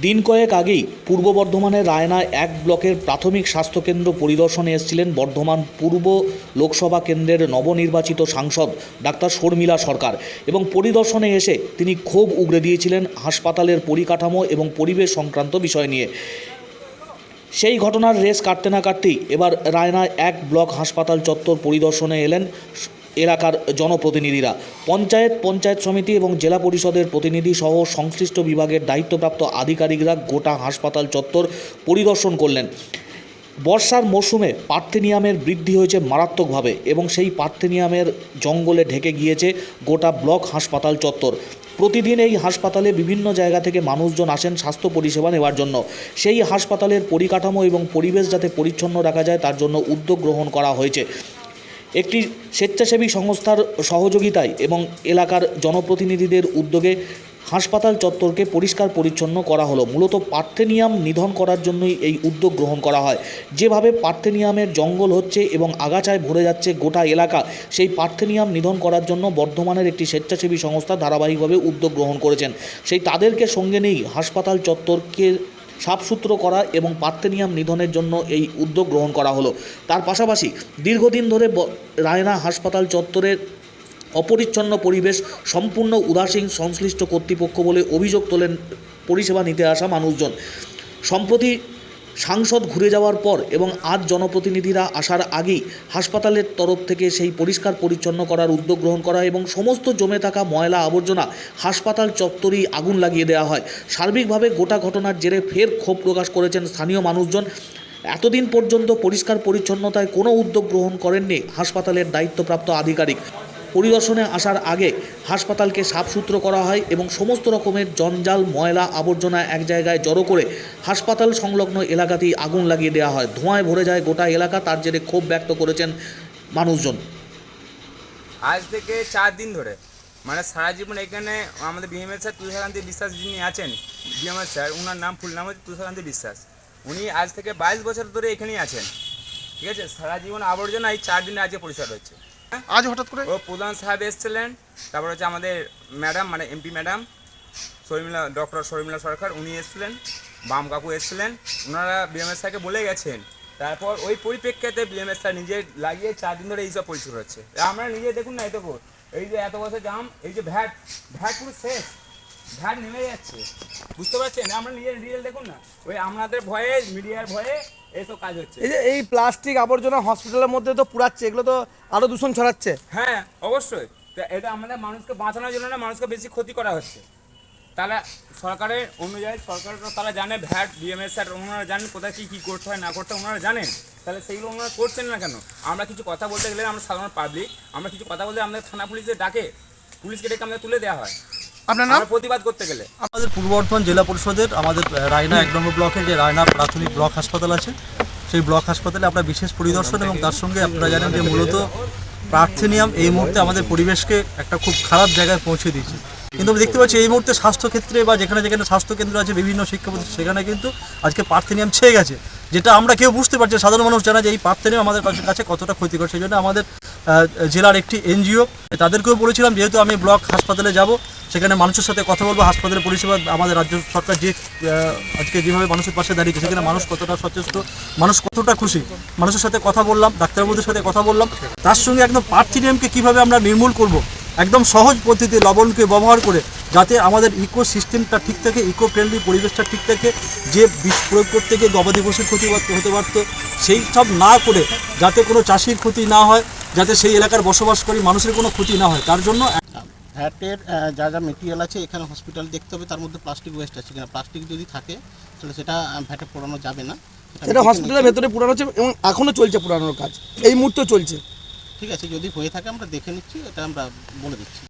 দিন কয়েক আগেই পূর্ব বর্ধমানের রায়নায় এক ব্লকের প্রাথমিক স্বাস্থ্যকেন্দ্র পরিদর্শনে এসেছিলেন বর্ধমান পূর্ব লোকসভা কেন্দ্রের নবনির্বাচিত সাংসদ ডাক্তার শর্মিলা সরকার এবং পরিদর্শনে এসে তিনি ক্ষোভ উগরে দিয়েছিলেন হাসপাতালের পরিকাঠামো এবং পরিবেশ সংক্রান্ত বিষয় নিয়ে। সেই ঘটনার রেস কাটতে না কাটতেই এবার রায়নায় এক ব্লক হাসপাতাল চত্বর পরিদর্শনে এলেন এলাকার জনপ্রতিনিধিরা। পঞ্চায়েত পঞ্চায়েত সমিতি এবং জেলা পরিষদের প্রতিনিধি সহ সংশ্লিষ্ট বিভাগের দায়িত্বপ্রাপ্ত আধিকারিকরা গোটা হাসপাতাল চত্বর পরিদর্শন করলেন। বর্ষার মরশুমে পার্থেনিয়ামের বৃদ্ধি হয়েছে মারাত্মকভাবে এবং সেই পার্থেনিয়ামের জঙ্গলে ঢেকে গিয়েছে গোটা ব্লক হাসপাতাল চত্বর। প্রতিদিন এই হাসপাতালে বিভিন্ন জায়গা থেকে মানুষজন আসেন স্বাস্থ্য পরিষেবা নেওয়ার জন্য। সেই হাসপাতালের পরিকাঠামো এবং পরিবেশ যাতে পরিচ্ছন্ন রাখা যায় তার জন্য উদ্যোগ গ্রহণ করা হয়েছে। একটি স্বেচ্ছাসেবী সংস্থার সহযোগিতায় এবং এলাকার জনপ্রতিনিধিদের উদ্যোগে হাসপাতাল চত্বরকে পরিষ্কার পরিচ্ছন্ন করা হলো। মূলত পার্থেনিয়াম নিধন করার জন্যই এই উদ্যোগ গ্রহণ করা হয়। যেভাবে পার্থেনিয়ামের জঙ্গল হচ্ছে এবং আগাছায় ভরে যাচ্ছে গোটা এলাকা, সেই পার্থেনিয়াম নিধন করার জন্য বর্ধমানের একটি স্বেচ্ছাসেবী সংস্থা ধারাবাহিকভাবে উদ্যোগ গ্রহণ করেছেন। সেই তাদেরকে সঙ্গে নিয়েই হাসপাতাল চত্বরকে সাফসূত্র করা এবং পার্থেনিয়াম নিধনের জন্য এই উদ্যোগ গ্রহণ করা হলো। তার পাশাপাশি দীর্ঘদিন ধরে রায়না হাসপাতাল চত্বরের অপরিচ্ছন্ন পরিবেশ, সম্পূর্ণ উদাসীন সংশ্লিষ্ট কর্তৃপক্ষ বলে অভিযোগ তোলেন পরিষেবা নিতে আসা মানুষজন। সম্প্রতি সাংসদ ঘুরে যাওয়ার পর এবং আজ জনপ্রতিনিধিরা আসার আগেই হাসপাতালের তরফ থেকে সেই পরিষ্কার পরিচ্ছন্ন করার উদ্যোগ গ্রহণ করা এবং সমস্ত জমে থাকা ময়লা আবর্জনা হাসপাতাল চত্বরেই আগুন লাগিয়ে দেওয়া হয়। সার্বিকভাবে গোটা ঘটনার জেরে ফের ক্ষোভ প্রকাশ করেছেন স্থানীয় মানুষজন। এতদিন পর্যন্ত পরিষ্কার পরিচ্ছন্নতায় কোনো উদ্যোগ গ্রহণ করেননি হাসপাতালের দায়িত্বপ্রাপ্ত আধিকারিক। পরিদর্শনে আসার আগে হাসপাতালকে সাফসূত্র করা হয় এবং সমস্ত রকমের জঞ্জাল, ময়লা, আবর্জনা এক জায়গায় জড়ো করে হাসপাতাল সংলগ্ন এলাকাতেই আগুন লাগিয়ে দেওয়া হয়। ধোঁয়ায় ভরে যায় গোটা এলাকা, তার জেরে ক্ষোভ ব্যক্ত করেছেন মানুষজন। আজ থেকে চার দিন ধরে মানে সারা জীবন এখানে আমাদের বিএমএস স্যার তুষারকান্তি বিশ্বাস যিনি আছেন বিএমএস স্যার ওনার নাম, ফুল নাম হচ্ছে তুষারকান্তি বিশ্বাস। উনি আজ থেকে বাইশ বছর ধরে এখানেই আছেন। ঠিক আছে? সারা জীবন আবর্জনা এই চার দিনে আজকে পরিষ্কার হচ্ছে আজ হঠাৎ করে? ও প্রধান সাহেব এসেছিলেন। তারপর হচ্ছে আমাদের ম্যাডাম মানে MP madam, Sharmila, doctor Sharmila Sarkar, উনি এসেছিলেন, বাম কাকু এসেছিলেন। ওনারা বিএমএস স্যারকে বলে গেছেন। তারপর ওই পরিপ্রেক্ষিতে বিএমএস স্যার নিজে লাগিয়ে চার দিন ধরে এইসব পরিষ্কার হচ্ছে। আমরা নিজে দেখুন না, এই এই যে এত বছর জাম, এই যে ভ্যাট ভ্যাট পুরো শেষ। ভ্যাট নেমে যাচ্ছে। বুঝতে পারছেন? আমরা নিজের রিয়েল দেখুন না। ওই আমাদের ভয়ে মিডিয়ার ভয়ে এইসব কাজ হচ্ছে। এই যে এই প্লাস্টিক আবর্জনা হসপিটালের মধ্যে তো পুরাচ্ছে এগুলো তো আরও দূষণ ছড়াচ্ছে। হ্যাঁ অবশ্যই। তা এটা আমাদের মানুষকে বাঁচানোর জন্য না মানুষকে বেশি ক্ষতি করা হচ্ছে। তাহলে সরকারের অনুযায়ী সরকার তো তারা জানে ভ্যাট বিএমএস স্যার ওনারা জানেন কোথায় কী কী করতে হয় না করতে হয় ওনারা জানেন। তাহলে সেইগুলো ওনারা করছেন না কেন? আমরা কিছু কথা বলতে গেলে আমরা সাধারণ পাবলিক আমরা কিছু কথা বলতে আমাদের থানা পুলিশে ডাকে। পুলিশকে ডেকে আমাদের তুলে দেওয়া হয়। আপনার নাম? আমরা প্রতিবাদ করতে গেলে। আমাদের পূর্ব বর্ধমান জেলা পরিষদের আমাদের রায়না এক নম্বর ব্লকের যে রায়না প্রাথমিক ব্লক হাসপাতাল আছে সেই ব্লক হাসপাতালে আমরা বিশেষ পরিদর্শন এবং তার সঙ্গে আপনারা জানেন যে মূলত প্রার্থেনিয়াম এই মুহূর্তে আমাদের পরিবেশকে একটা খুব খারাপ জায়গায় পৌঁছে দিয়েছে। কিন্তু আমি দেখতে পাচ্ছি এই মুহূর্তে স্বাস্থ্যক্ষেত্রে বা যেখানে যেখানে স্বাস্থ্যকেন্দ্র আছে বিভিন্ন শিক্ষা প্রতিষ্ঠান সেখানে কিন্তু আজকে পার্থেনিয়াম ছেয়ে গেছে যেটা আমরা কেউ বুঝতে পারছি সাধারণ মানুষ জানা যে এই পার্থেনিয়াম আমাদের কাছে- কাছে কতটা ক্ষতিকর সেই জন্য আমাদের আহ, জেলার একটি এনজিও তাদেরকেও বলেছিলাম যেহেতু আমি ব্লক হাসপাতালে যাব সেখানে মানুষের সাথে কথা বলব হাসপাতালের পরিষেবা আমাদের রাজ্য সরকার যে আজকে যেভাবে মানুষের পাশে দাঁড়িয়েছে, সেখানে মানুষ কতটা সচেষ্ট, মানুষ কতটা খুশি, মানুষের সাথে কথা বললাম, ডাক্তারবাবুদের সাথে কথা বললাম, তার সঙ্গে একদম পার্থিনিয়ামকে কীভাবে আমরা নির্মূল করব, একদম সহজ পদ্ধতিতে লবণকে ব্যবহার করে, যাতে আমাদের ইকো সিস্টেমটা ঠিক থাকে ইকো ফ্রেন্ডলি পরিবেশটা ঠিক থাকে, যে বিষ প্রয়োগ করতে গিয়ে গবাদি পশুর ক্ষতি হতে পারতো, সেই সব না করে যাতে কোনো চাষির ক্ষতি না হয়, যাতে সেই এলাকার বসবাসকারী মানুষের কোনো ক্ষতি না হয়, তার জন্য ভ্যাটের যা যা মেটেরিয়াল আছে এখানে হসপিটাল দেখতে হবে তার মধ্যে প্লাস্টিক ওয়েস্ট আছে কিনা। প্লাস্টিক যদি থাকে তাহলে সেটা ভ্যাটে পোড়ানো যাবে না। সেটা এটা হসপিটালের ভেতরে পোড়ানো হচ্ছে এবং এখনও চলছে পোড়ানোর কাজ। এই মুহূর্তে চলছে। ঠিক আছে যদি হয়ে থাকে আমরা দেখে নিচ্ছি এটা আমরা বলে দিচ্ছি।